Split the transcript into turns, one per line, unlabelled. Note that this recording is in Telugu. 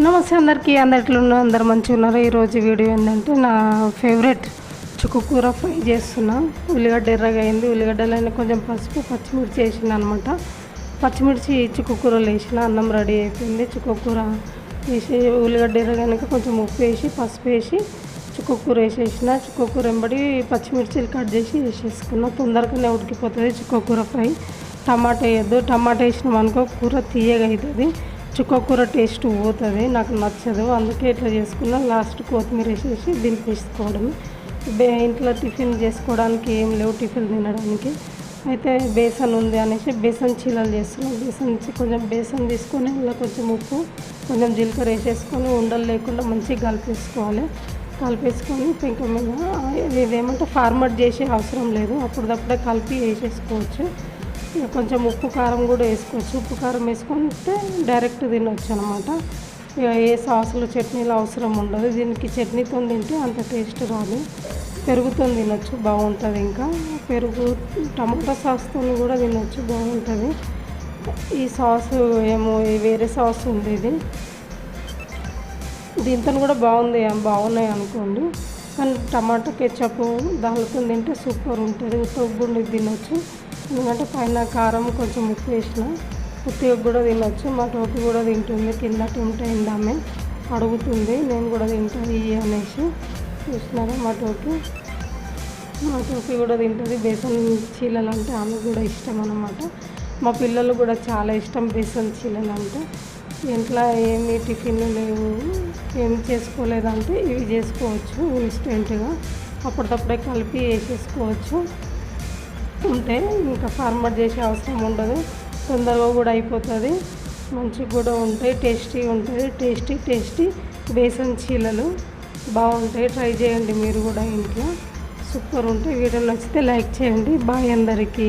నమస్తే అందరికీ అందరిలో అందరు మంచిగా ఉన్నారు? ఈరోజు వీడియో ఏంటంటే నా ఫేవరెట్ చుక్కకూర ఫ్రై చేస్తున్నా. ఉల్లిగడ్డ ఎర్రగా అయింది. ఉల్లిగడ్డలైనా కొంచెం పసుపు పచ్చిమిర్చి వేసిన అనమాట పచ్చిమిర్చి చుక్కకూరలు వేసిన అన్నం రెడీ అయిపోయింది. చుక్కకూర వేసి ఉల్లిగడ్డ ఎర్రగాక కొంచెం ఉప్పు వేసి పసుపు వేసి చుక్కకూర వేసేసిన. చుక్కకూర వెంబడి పచ్చిమిర్చిలు కట్ చేసి వేసేసుకున్నా. తొందరగానే ఉడికిపోతుంది చుక్కకూర ఫ్రై. టమాటా వేయద్దు. టమాటా వేసినాం అనుకో కూర తీయగా అవుతుంది చుక్కకూర టేస్ట్ పోతుంది నాకు నచ్చదు. అందుకే ఇట్లా చేసుకున్నా లాస్ట్ కొత్తిమీర వేసేసి దింపేసుకోవడం ఇంట్లో టిఫిన్ చేసుకోవడానికి ఏం లేవు టిఫిన్ తినడానికి. అయితే బేసన్ ఉంది అనేసి బేసన్ చీలలు చేస్తున్నాం. బేసన్ కొంచెం బేసన్ తీసుకొని ఇలా కొంచెం ఉప్పు కొంచెం జీలకర్ర వేసేసుకొని ఉండలు లేకుండా మంచిగా కలిపేసుకోవాలి. కలిపేసుకొని పెంక మీద ఇదేమంటే ఫార్మట్ చేసే అవసరం లేదు. అప్పటిదప్పుడే కలిపి వేసేసుకోవచ్చు. కొంచెం ఉప్పు కారం కూడా వేసుకోవచ్చు ఉప్పు కారం వేసుకుంటే డైరెక్ట్ తినొచ్చు అనమాట ఇక ఏ సాసులు చట్నీలు అవసరం ఉండదు. దీనికి చట్నీతో తింటే అంత టేస్ట్ రాదు. పెరుగుతో తినొచ్చు బాగుంటుంది ఇంకా. పెరుగు టమాటా సాస్తో కూడా తినొచ్చు బాగుంటుంది. ఈ సాసు ఏమో వేరే సాస్ ఉంది ఇది. దీంతో కూడా బాగుంది బాగున్నాయి అనుకోండి. కానీ టమాటా కెచప్ దానితో తింటే సూపర్ ఉంటుంది. ఉత్తగుండి తినొచ్చు. ఎందుకంటే పైన కారం కొంచెం ఉప్పు వేసిన. ఉత్తిగా కూడా తినొచ్చు. మా టోపి కూడా తింటుంది. కింద తింటే ఇందామే అడుగుతుంది. నేను కూడా తింటాను అనేసి. చూసినారా మా టోపి మా టోపీ కూడా తింటుంది. బేసన్ చీలలు అంటే ఆమె కూడా ఇష్టం అనమాట మా పిల్లలు కూడా చాలా ఇష్టం బేసన్ చీలలు అంటే. ఇంట్లో ఏమి టిఫిన్లు లేవు. ఏం చేసుకోలేదంటే ఇవి చేసుకోవచ్చు ఇన్స్టెంట్గా. అప్పటికప్పుడే కలిపి వేసేసుకోవచ్చు. ఉంటే ఇంకా ఫార్మట్ చేసే అవసరం ఉండదు. తొందరగా కూడా అయిపోతుంది. మంచిగా కూడా ఉంటాయి టేస్టీ ఉంటుంది టేస్టీ టేస్టీ బేసన్ చీలలు బాగుంటాయి. ట్రై చేయండి మీరు కూడా ఇంట్లో. సూపర్ ఉంటాయి. వీడియో నచ్చితే లైక్ చేయండి. బాయ్ అందరికీ.